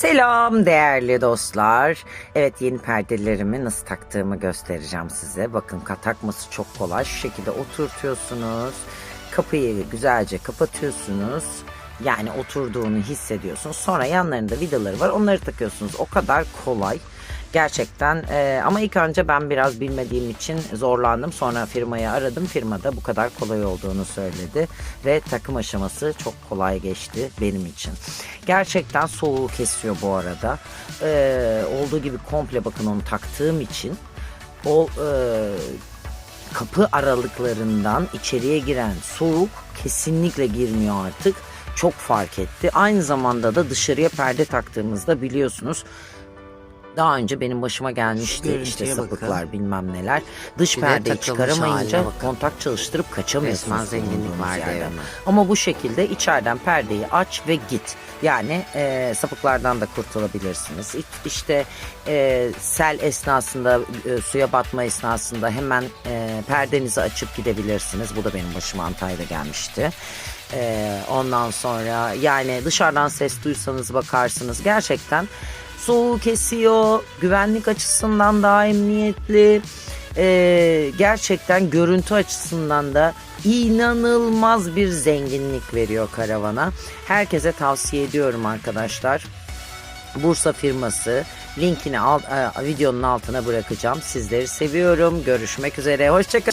Selam değerli dostlar. Evet yeni perdelerimi nasıl taktığımı göstereceğim size. Bakın takması çok kolay. Şu şekilde oturtuyorsunuz. Kapıyı güzelce kapatıyorsunuz. Yani oturduğunu hissediyorsunuz. Sonra yanlarında vidaları var. Onları takıyorsunuz. O kadar kolay. Gerçekten e, ama ilk önce ben biraz bilmediğim için zorlandım. Sonra firmayı aradım. Firmada bu kadar kolay olduğunu söyledi. Ve takım aşaması çok kolay geçti benim için. Gerçekten soğuğu kesiyor bu arada. E, olduğu gibi komple bakın onu taktığım için o e, kapı aralıklarından içeriye giren soğuk kesinlikle girmiyor artık. Çok fark etti. Aynı zamanda da dışarıya perde taktığımızda biliyorsunuz daha önce benim başıma gelmişti işte bakın. sapıklar bilmem neler. Dış Bir de perdeyi çıkaramayınca kontak çalıştırıp kaçamıyorsunuz. Zenginlik var. Ama bu şekilde içeriden perdeyi aç ve git. Yani e, sapıklardan da kurtulabilirsiniz. İşte e, sel esnasında, e, suya batma esnasında hemen e, perdenizi açıp gidebilirsiniz. Bu da benim başıma Antalya'da gelmişti. E, ondan sonra yani dışarıdan ses duysanız bakarsınız. Gerçekten soğuğu kesiyor. Güvenlik açısından daha emniyetli. E, gerçekten görüntü açısından da inanılmaz bir zenginlik veriyor karavana. Herkese tavsiye ediyorum arkadaşlar. Bursa firması linkini alt, e, videonun altına bırakacağım. Sizleri seviyorum. Görüşmek üzere. Hoşçakalın.